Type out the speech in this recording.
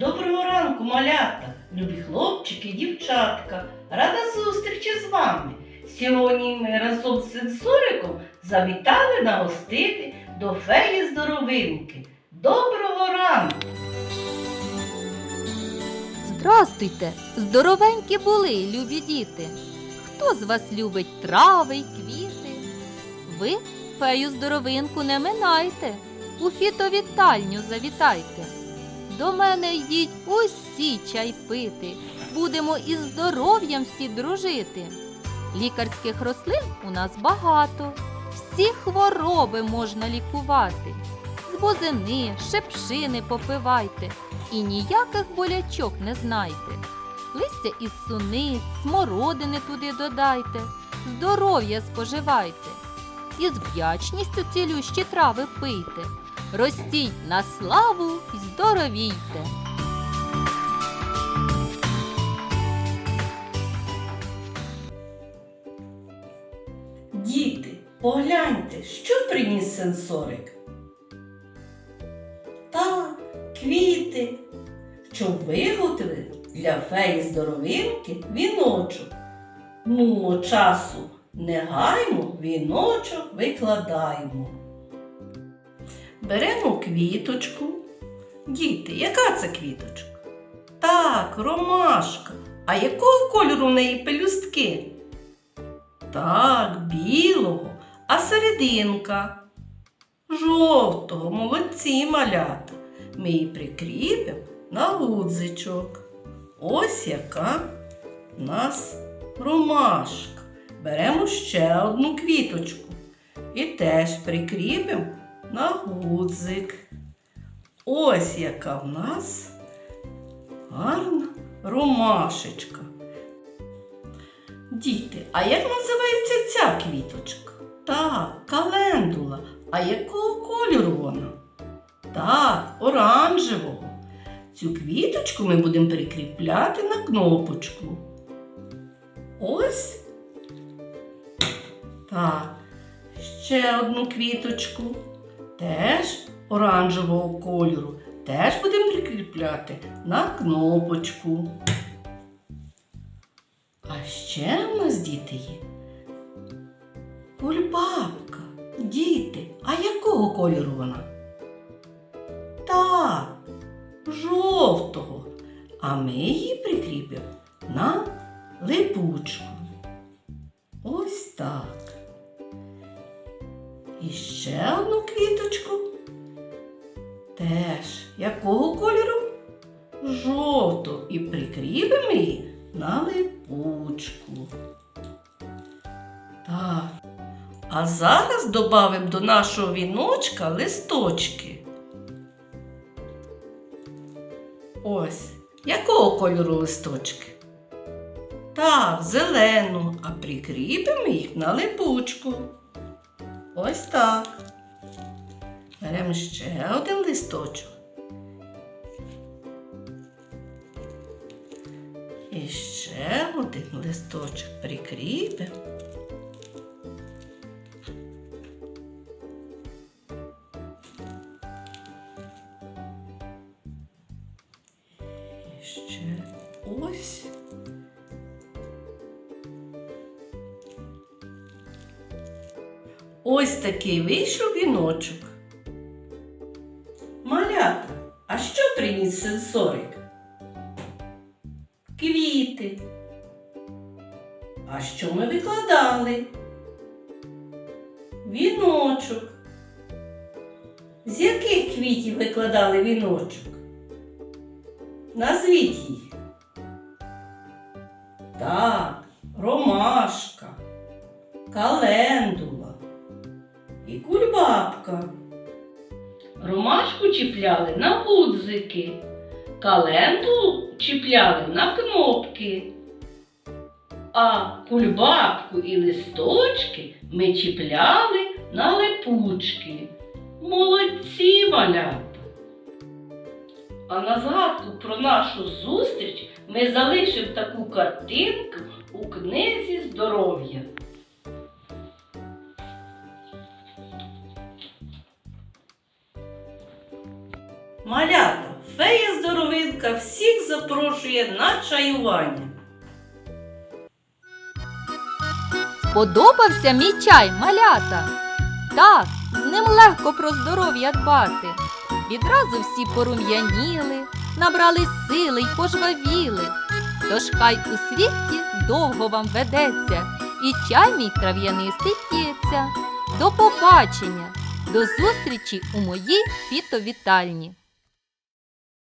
Доброго ранку, малята, любі хлопчики, дівчатка. Рада зустрічі з вами. Сьогодні ми разом з сенсориком завітали на гостини до феї здоровинки. Доброго ранку! Здрастуйте, здоровенькі були, любі діти. Хто з вас любить трави й квіти? Ви фею здоровинку не минайте, у фітовітальню завітайте. До мене йдіть усі чай пити, будемо із здоров'ям всі дружити. Лікарських рослин у нас багато, всі хвороби можна лікувати. З бузини, шепшини попивайте і ніяких болячок не знайте. Листя із суниць, смородини туди додайте, здоров'я споживайте. І з вдячністю цілющі трави пийте. Ростіть на славу й здоровійте. Діти, погляньте, що приніс сенсорик. Так, квіти, щоб виготовити для феї здоровинки віночок. Ну, часу не гаймо, віночок викладаємо. Беремо квіточку. Діти, яка це квіточка? Так, ромашка. А якого кольору в неї пелюстки? Так, білого, а серединка жовтого, молодці малята. Ми її прикріпимо на гудзичок. Ось яка в нас ромашка. Беремо ще одну квіточку і теж прикріпимо на гудзик. Ось яка в нас гарна ромашечка. Діти, а як називається ця квіточка? Так, календула. А якого кольору вона? Так, оранжевого. Цю квіточку ми будемо прикріпляти на кнопочку. Ось. Так. Ще одну квіточку. Теж оранжевого кольору. Теж будемо прикріпляти на кнопочку. А ще в нас діти є. Кульбабка. Діти, а якого кольору вона? Так, жовтого. А ми її прикріпимо на липучку. І ще одну квіточку. Теж якого кольору? Жовтого. І прикріпимо її на липучку. Так. А зараз додамо до нашого віночка листочки. Ось, якого кольору листочки? Так, зелену, а прикріпимо їх на липучку. Ось так. Беремо ще один листочок. І ще один листочок прикріпимо. І ще ось. Ось такий вийшов віночок. Малята, а що приніс сенсорик? Квіти. А що ми викладали? Віночок. З яких квітів викладали віночок? Назвіть їх. Так, ромашка, календула кульбабка. Ромашку чіпляли на гудзики, календулу чіпляли на кнопки. А кульбабку і листочки ми чіпляли на липучки. Молодці малята! А на згадку про нашу зустріч ми залишимо таку картинку у книзі здоров'я. Малята, фея здоровинка всіх запрошує на чаювання. Сподобався мій чай, малята? Так, з ним легко про здоров'я дбати. Відразу всі порум'яніли, набрали сили й пожвавіли. Тож хай у світі довго вам ведеться, і чай мій трав'янистий п'ється. До побачення, до зустрічі у моїй фітовітальні.